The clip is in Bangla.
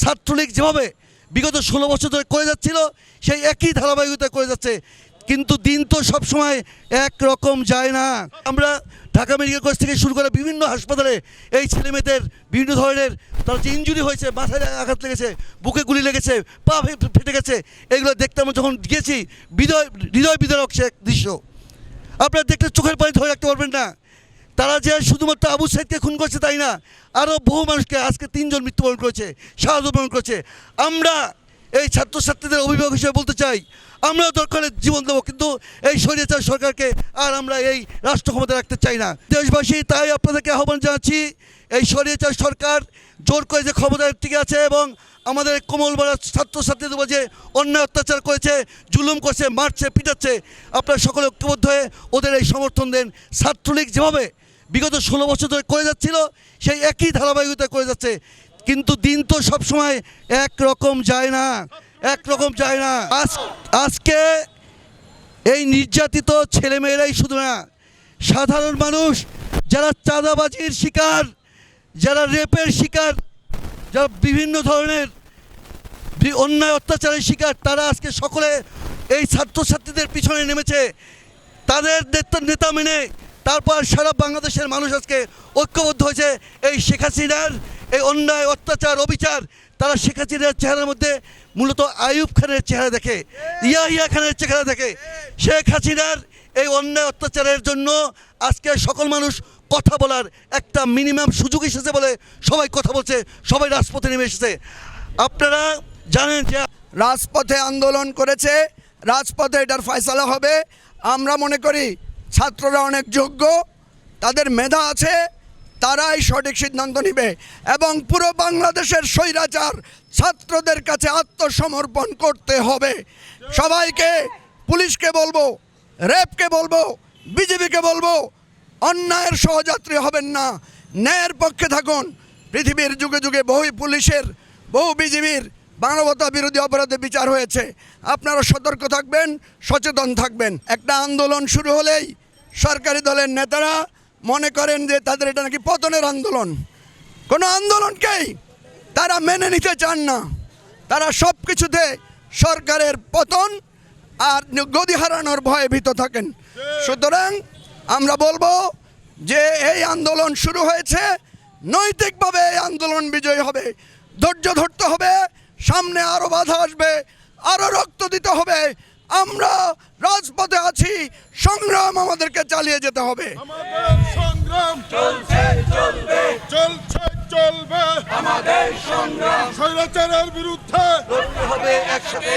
ছাত্রলীগ যেভাবে বিগত ষোলো বছর ধরে করে যাচ্ছিল, সেই একই ধারাবাহিকতা করে যাচ্ছে। কিন্তু দিন তো সবসময় এক রকম যায় না। আমরা ঢাকা মেডিকেল কলেজ থেকে শুরু করে বিভিন্ন হাসপাতালে এই ছেলেমেয়েদের, বিভিন্ন ধরনের তার যে ইঞ্জুরি হয়েছে, মাথায় আঘাত লেগেছে, বুকে গুলি লেগেছে, পা ফেটে গেছে, এগুলো দেখতে আমরা যখন গিয়েছি হৃদয় হৃদয় বিদারক সে এক দৃশ্য। আপনারা দেখলে চোখের পানি ধরে রাখতে পারবেন না। তারা যে শুধুমাত্র আবু সাইদকে খুন করছে তাই না আরও বহু মানুষকে আজকে তিনজন মৃত্যুবরণ করেছে শাহাদত বরণ করেছে। আমরা এই ছাত্রছাত্রীদের অভিভাবক হিসেবে বলতে চাই আমরা দরকারে জীবন দেবো, কিন্তু এই স্বৈরাচার সরকারকে আর আমরা এই রাষ্ট্র ক্ষমতা রাখতে চাই না। দেশবাসী, তাই আপনাদেরকে আহ্বান জানাচ্ছি, এই স্বৈরাচার সরকার জোর করে যে ক্ষমতায় টিকে আছে এবং আমাদের কোমল বড় ছাত্রছাত্রীদের যে অন্যায় অত্যাচার করেছে, জুলুম করছে, মারছে, পিটাচ্ছে, আপনারা সকলে ঐক্যবদ্ধ হয়ে ওদের এই সমর্থন দেন। ছাত্রলীগ যেভাবে বিগত ষোলো বছর ধরে করে যাচ্ছিল, সেই একই ধারাবাহিকতা করে যাচ্ছে। কিন্তু দিন তো সবসময় এক রকম যায় না এক রকম যায় না। আজ, আজকে এই নির্যাতিত ছেলেমেয়েরাই শুধু না, সাধারণ মানুষ, যারা চাঁদাবাজির শিকার, যারা রেপের শিকার, যারা বিভিন্ন ধরনের অন্যায় অত্যাচারের শিকার, তারা আজকে সকলে এই ছাত্রছাত্রীদের পিছনে নেমেছে। তাদের নেতা মেনে তারপর সারা বাংলাদেশের মানুষ আজকে ঐক্যবদ্ধ হয়েছে। এই শেখ হাসিনার এই অন্যায়, অত্যাচার, অবিচার, তারা শেখ হাসিনার চেহারার মধ্যে মূলত আইয়ুব খানের চেহারা দেখে ইয়া ইয়া খানের চেহারা দেখে। শেখ হাসিনার এই অন্যায়, অত্যাচারের জন্য আজকে সকল মানুষ কথা বলার একটা মিনিমাম সুযোগ এসেছে বলে সবাই কথা বলছে, সবাই রাজপথে নেমে এসেছে। আপনারা জানেন যে রাজপথে আন্দোলন করেছে, রাজপথে এটার ফয়সালা হবে। আমরা মনে করি ছাত্ররা অনেক যোগ্য, তাদের মেধা আছে, তারাই সঠিক সিদ্ধান্ত নিবে এবং পুরো বাংলাদেশের স্বৈরাচার ছাত্রদের কাছে আত্মসমর্পণ করতে হবে। সবাইকে, পুলিশকে বলব র্যাবকে বলব, বিজেপিকে বলব, অন্যায়ের সহযাত্রী হবেন না। ন্যায়ের পক্ষে থাকুন। পৃথিবীর যুগে যুগে বহু পুলিশের, বহু বিজিবির মানবতা বিরোধী অপরাধে বিচার হয়েছে। আপনারা সতর্ক থাকবেন, সচেতন থাকবেন। একটা আন্দোলন শুরু হলেই সরকারি দলের নেতারা মনে করেন যে তাদের এটা নাকি পতনের আন্দোলন। কোনো আন্দোলনকেই তারা মেনে নিতে চান না। তারা সব কিছুতে সরকারের পতন আর গদি হারানোর ভয়ে ভীত থাকেন। সুতরাং আমরা বলব যে এই আন্দোলন শুরু হয়েছে, নৈতিকভাবে এই আন্দোলন বিজয়ী হবে। ধৈর্য ধরতে হবে সামনে আরও বাধা আসবে আরও রক্ত দিতে হবে। আমরা রাজপথে আছি সংগ্রাম আমাদেরকে চালিয়ে যেতে হবে। আমাদের সংগ্রাম চলছে চলবে। চলছে চলবে। আমাদের সংগ্রাম স্বৈরাচারের বিরুদ্ধে হবে একসাথে।